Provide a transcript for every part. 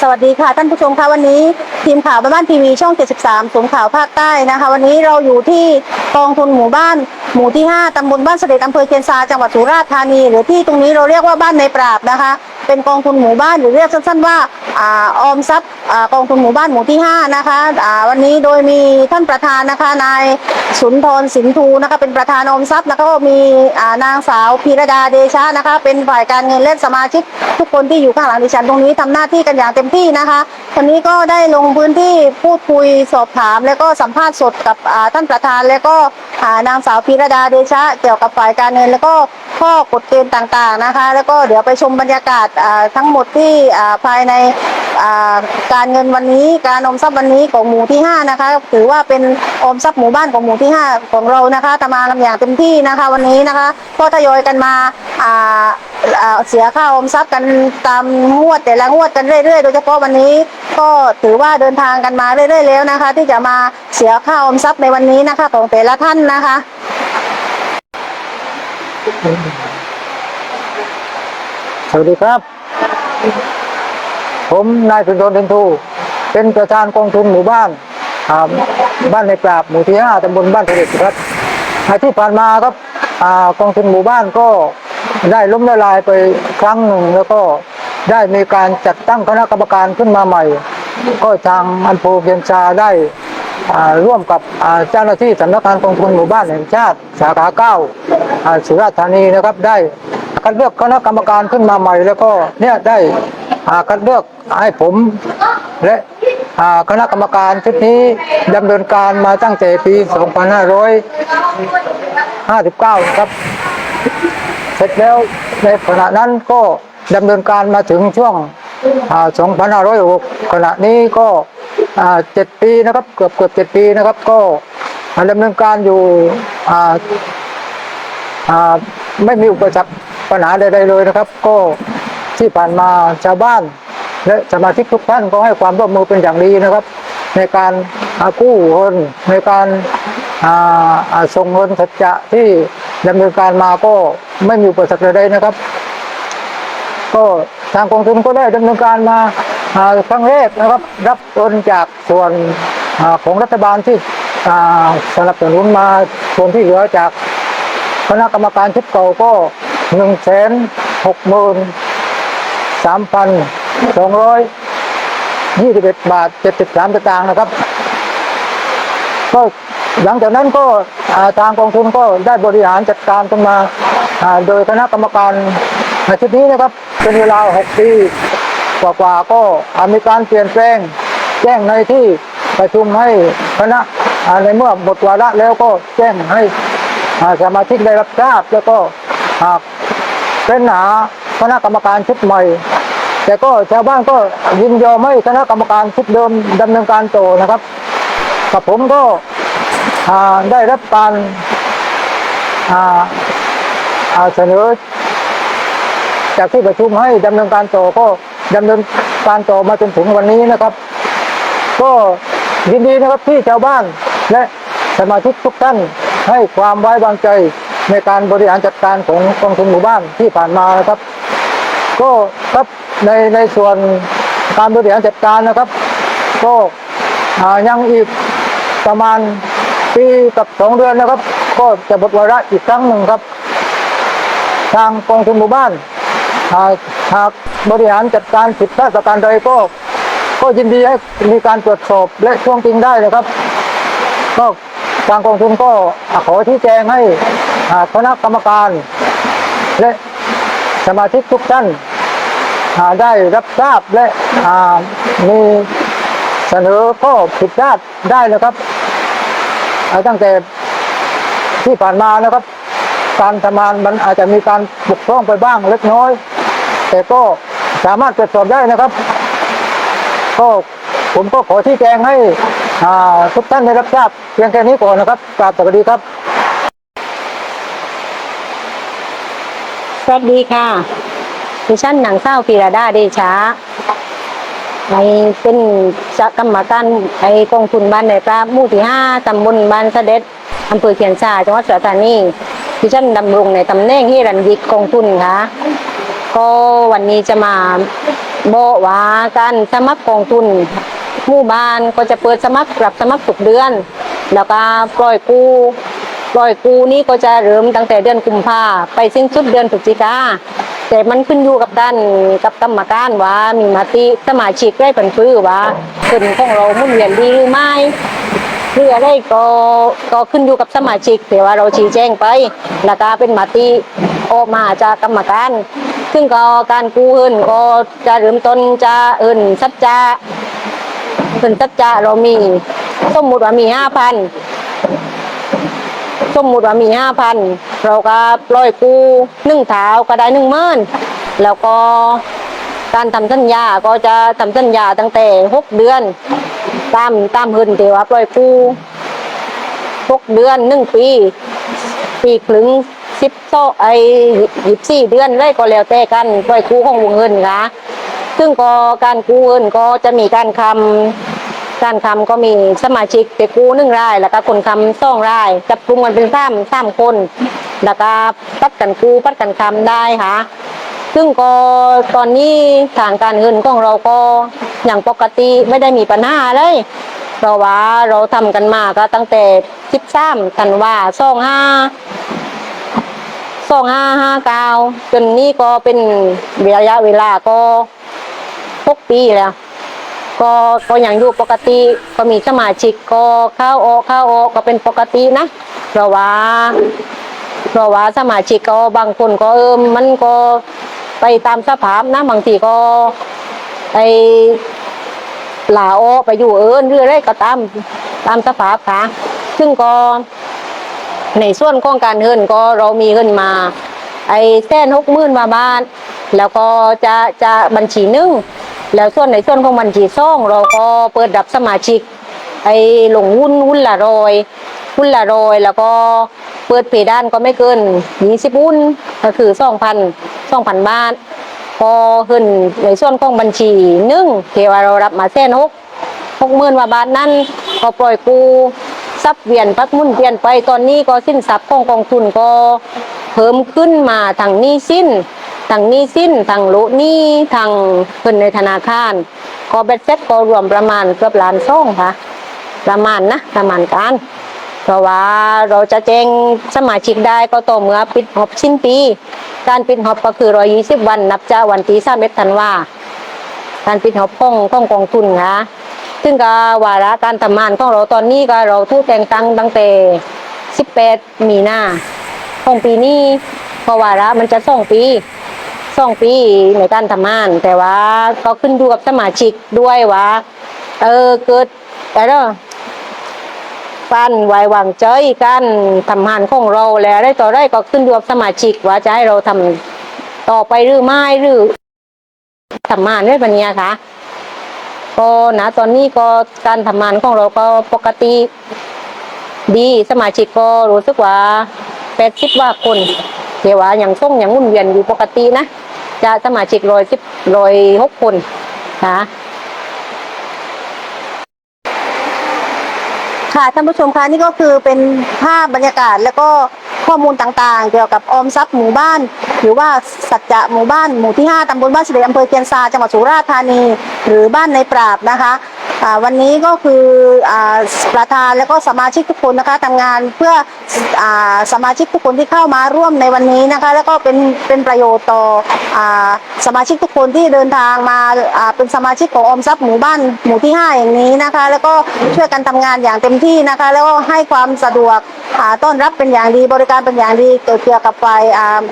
สวัสดีค่ะท่านผู้ชมคะวันนี้ทีมข่าวบ้านบ้านทีวีช่อง 73สูงข่าวภาคใต้นะคะ วันนี้เราอยู่ที่กองทุนหมู่บ้าน หมู่ที่ 5 ตำบลบ้านเสด็จอำเภอเชียนซาจังหวัดสุราษฎร์ธานี หรือที่ตรงนี้เราเรียกว่าบ้านในปราบนะคะ เป็นกองทุนหมู่บ้านหรือเรียกสั้นๆว่า ออมทรัพย์กองทุนหมู่บ้านหมู่ที่ 5 นะคะวันนี้โดยมีท่านประธานนะคะนายสุนทรสินทูนะคะเป็นประธานออมทรัพย์แล้วก็มีนางสาวพีรดาเดชะนะคะเป็นฝ่ายการเงินและสมาชิกทุกคนที่อยู่ข้างหลังดิฉันตรงนี้ทำหน้าที่กันอย่างเต็มที่นะคะวันนี้ก็ได้ลงพื้นที่พูดคุยสอบถาม แล้วก็สัมภาษณ์สดกับท่านประธานแล้วก็ นางสาวพีรดาเดชะเกี่ยวกับฝ่ายการเงิน แล้วก็ข้อกฎเกณฑ์ต่างๆนะคะ แล้วก็เดี๋ยวไปชมบรรยากาศอ่าทั้งหมดที่อ่าภายในอ่าการเงินวันนี้การอมทรัพย์วันนี้ของหมู่ที่ 5 นะคะ ถือว่าเป็นอมทรัพย์หมู่บ้านของหมู่ที่ 5 ของเรานะคะทำงานกันอย่างเต็มที่นะคะ วันนี้นะคะก็ทยอยกันมาอ่า เสียค่าออมทรัพย์กันตามงวดแต่ละงวดกันเรื่อยๆ โดยเฉพาะวันนี้ก็ถือว่าเดินทางกันมาเรื่อยๆแล้วนะคะ ที่จะมาเสียค่าออมทรัพย์ในวันนี้นะคะ ของแต่ละท่านนะคะสวัสดีครับ ผมนายสุนทรเทนทูเป็นประธานกองทุนหมู่บ้านบ้านในปราบหมู่ที่ห้าตำบลบ้านเสด็จครับที่ผ่านมาครับกองทุนหมู่บ้านก็ ได้ล้มละลายไปครั้งหนึ่งแล้วก็ได้มีการจัดตั้งคณะกรรมการขึ้นมาใหม่ ก็ทางอำเภอเพียงชาได้ร่วมกับเจ้าหน้าที่สำนักงานกองทุนหมู่บ้านแห่งชาติสาขาเก้าสุราษฎร์ธานีนะครับได้คัดเลือกคณะกรรมการขึ้นมาใหม่ แล้วก็เนี่ยได้คัดเลือกให้ผมและคณะกรรมการชุดนี้ดำเนินการมาตั้งแต่ปี 2559นะครับ สร็จแล้วในขณะนั้นก็ดำเนินการมาถึงช่วงอ่า2506 ขณะนี้ก็อ่าเจ็ดปีนะครับ เกือบเกือบเจ็ดปีนะครับ ก็อ่าดำเนินการอยู่ไม่มีอุปสรรคปัญหาใดๆเลยนะครับ ก็ที่ผ่านมาชาวบ้าน และสมาชิกทุกท่านก็ให้ความร่วมมือเป็นอย่างดีนะครับ ในการกู้เงินในการ อ่าส่งเงินสัจจะที่ดำเนินการมาก็ไม่มีอุปสรรคใดๆนะครับ ก็ทางกองทุนก็ได้ดำเนินการมาอ่าครั้งแรกนะครับ รับเงินจากส่วนอของรัฐบาลที่สนับสนุนมาส่วนที่เหลือจากคณะกรรมการชุดเก่าก็หนึ่งแสนหกหมื่นสามพันสองร้อยยี่สิบเอ็ดบาทเจ็ดสิบสามตางค์นะครับ ก็ หลังจากนั้นก็ทางกองทุนก็ได้บริหารจัดการกันมาโดยคณะกรรมการชุดนี้นะครับเป็นเวลาหกปีกว่าๆก็มีการเปลี่ยนแปลงแจ้งในที่ประชุมให้คณะในเมื่อหมดวาระแล้วก็แจ้งให้สมาชิกได้รับทราบ แล้วก็หากเป็นหาคณะกรรมการชุดใหม่ แต่ก็ชาวบ้านก็ยินยอมให้คณะกรรมการชุดเดิมดำเนินการต่อนะครับกับผมก็ ได้รับการเสนอจากที่ประชุมให้ดำเนินการต่อก็ดำเนินการต่อมาจนถึงวันนี้นะครับ ก็ยินดีนะครับที่ชาวบ้านและสมาชิกทุกท่านให้ความไว้วางใจในการบริหารจัดการของกองทุนหมู่บ้านที่ผ่านมานะครับ ก็ครับในในส่วนการบริหารจัดการนะครับ ก็ยังอีกประมาณ ปีกับสองเดือนนะครับ ก็จะหมดวาระอีกครั้งหนึ่งครับ ทางกองทุนหมู่บ้านหากหากบริหารจัดการผิดพลาดประการใดก็ ก็ยินดีให้มีการตรวจสอบและช่วงจริงได้นะครับก็ทางกองทุนก็ขอชี้แจงให้คณะกรรมการ และสมาชิกทุกท่านาได้รับทราบและมีเสนอข้อผิดพลาดได้นะครับ ตั้งแต่ที่ผ่านมานะครับ การทำงานมันอาจจะมีการบกพร่องไปบ้างเล็กน้อย แต่ก็สามารถตรวจสอบได้นะครับก็ผมก็ขอที่แจงให้ทุกท่านได้รับทราบเพียงแค่นี้ก่อนนะครับกราบสวัสดีครับ สวัสดีค่ะดิฉันนางเศร้าพีรดาเดชา ในเป็นจะกรรมการในกองทุนบ้านในปราบหมู่ที่ห้าตำบลบ้านเสด็จอำเภอเขียนชาจังหวัดสุราษฎร์ธานีดิฉันดำรงในตำแหน่งที่รันยิกกองทุนค่ะก็วันนี้จะมาบอกว่าการสมัครกองทุนหมู่บ้านก็จะเปิดสมัครรับสมัครทุกเดือน แล้วก็ปล่อยกู้ปล่อยกู้นี่ก็จะเริ่มตั้งแต่เดือนกุมภาไปสิ้นสุดเดือนพฤศจิกา แต่มันขึ้นอยู่กับด้านกับกรรมการว่ามีมติสมาชิกได้ผลฟื้อว่าขึ้นของเรามุ่นเวียนดีหรือไม่เพื่อได้ก็ก็ขึ้นอยู่กับสมาชิกแต่ว่าเราชี้แจงไปแล้วก็เป็นมติออกมาจากกรรมการ ซึ่งก็การกู้เงินก็จะเริ่มต้นจะเอินสัจจะเอินสัจจะเรามีสมมุติว่ามีห้าพัน มมุติว่ามีห้าพันเราก็ปล่อยกู้หนึ่งเท้าก็ได้หนึ่งหมื่นแล้วก็การทำสัญญาก็จะทำสัญญาตั้งแต่หกเดือนตามตามเฮินเที่ว่าปล่อยกู้หกเดือนหนึ่งปี ปีครึ่งสิบโซไอยี่สี่เดือนเลยก็แล้วแต่กันปล่อยกู้ของวงเงินค่ะซึ่งก็การกู้เงินก็จะมีการคำ การคำก็มีสมาชิกไปกู้หนึ่งราย แล้วก็คนคำสองรายจับกลุ่มกันเป็นสามสามคน แล้วก็ปัดกันกู้ปัดกันคำได้ค่ะ ซึ่งก็ตอนนี้ทางการเงินของเราก็อย่างปกติไม่ได้มีปัญหาเลยเพราะว่าเราทำกันมาก็ตั้งแต่13ธันวาสองห้าสองห้าห้าเก้าจนนี้ก็เป็นระยะเวลาก็หกปีแล้ว ก็ก็ยังอยู่ปกติก็มีสมาชิกก็เข้าออกเข้าออกก็เป็นปกตินะเพราะว่าเพราะว่าสมาชิกก็บางคนก็เออมันก็ไปตามสภาพนะบางทีก็ไปลาออกไปอยู่เอินเรื่อยๆก็ตามตามสภาพค่ะ ซึ่งก็ในส่วนของการเงินก็เรามีเงินมา ไอ้แสนหกหมื่นมาบ้าทแล้วก็จะจะบัญชีนึ่ง แล้วส่วนในส่วนของบัญชีซ่องเราก็เปิดรับสมาชิก ไอ้ลงหุ้นหุ้นละรอยหุ้นละรอยแล้วก็เปิดเพดานก็ไม่เกินยี่สิบหุ้นก็คือสองพันสองพันบาทพอขึ้นในส่วนของบัญชีหนึ่งเทวาเรารับมาแสนหกหกหมื่นว่าบาทนั้นก็ปล่อยกู้ทรัพย์เวียนพัดหมุนเปลี่ยนไปตอนนี้ก็สิ้นทรัพย์ของกองทุนก็เพิ่มขึ้นมาทางนี้สิ้น ทางนี้สิ้นทางโลหนี้ทางเงินในธนาคารก็เบ็ดเซ็ตก็รวมประมาณเกือบล้านซ่องค่ะ ประมาณนะประมาณการเพราะว่าเราจะแจ้งสมาชิกได้ก็ต่อเมื่อปิดหอบสิ้นปี การปิดหอบก็คือ120วันนับจากวันที่31ธันวาการปิดหอบของของกองทุนค่ะซึ่งก็วาระการทำงานของเราตอนนี้ก็เราทูกแต่งตั้งตั้งแต่18มีนาของปีนี้เพราะวาระมันจะสองปี สองปีในการทำงาน แต่ว่าก็ขึ้นอยู่กับสมาชิกด้วยว่า เออเกิดอะไรการไว้วางใจการทำงานของเราแล้วได้ต่อได้ก็ขึ้นอยู่กับสมาชิกว่าจะให้เราทำต่อไปหรือไม่หรือทำงานด้วยปัญญาค่ะก็นะตอนนี้ก็การทำงานของเราก็ปกติดีสมาชิกก็รู้สึกว่าแปดสิบว่าคน เดี๋ยวว่าอย่างส่งอย่างมุนเวียนอยู่ปกตินะจะสมาชิกร้อยสิบร้อยหกคนนะค่ะท่านผู้ชมคะนี่ก็คือเป็นภาพบรรยากาศแล้วก็ข้อมูลต่างๆ เกี่ยวกับออมทรัพย์หมู่บ้าน หรือว่าสัจจะหมู่บ้านหมู่ที่ 5ตำบลบ้านเสด็จอำเภอเคียนซาจังหวัดสุราษฎร์ธานี หรือบ้านในปราบนะคะ วันนี้ก็คือประธานแล้วก็สมาชิกทุกคนนะคะทำงานเพื่ออสมาชิกทุกคนที่เข้ามาร่วมในวันนี้นะคะ แล้วก็เป็นเป็นประโยชน์ต่ออสมาชิกทุกคนที่เดินทางมาเป็นสมาชิกของอมทรัพย์หมู่บ้านหมู่ที่5อย่างนี้นะคะ แล้วก็ช่วยกันทำงานอย่างเต็มที่นะคะ แล้วก็ให้ความสะดวกอ่าต้อนรับเป็นอย่างดีบริการเป็นอย่างดีเกี่ยวกับฝ่าย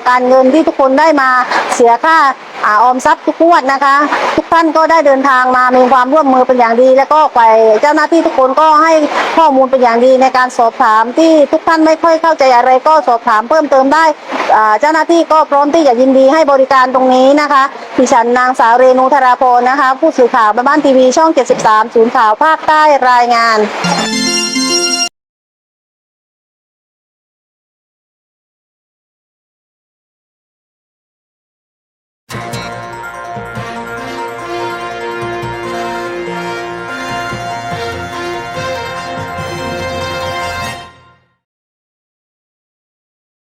การเงินที่ทุกคนได้มาเสียค่า อาออมทรัพย์ทุกงวดนะคะ ทุกท่านก็ได้เดินทางมามีความร่วมมือเป็นอย่างดี แล้วก็ฝ่ายเจ้าหน้าที่ทุกคนก็ให้ข้อมูลเป็นอย่างดีในการสอบถามที่ทุกท่านไม่ค่อยเข้าใจอะไรก็สอบถามเพิ่มเติมได้เจ้าหน้าที่ก็พร้อมที่จะยินดีให้บริการตรงนี้นะคะดิฉันนางสาวเรนูธราพรนะคะ ผู้สื่อข่าวบ้านทีวีช่อง 73 ศูนย์ข่าวภาคใต้รายงาน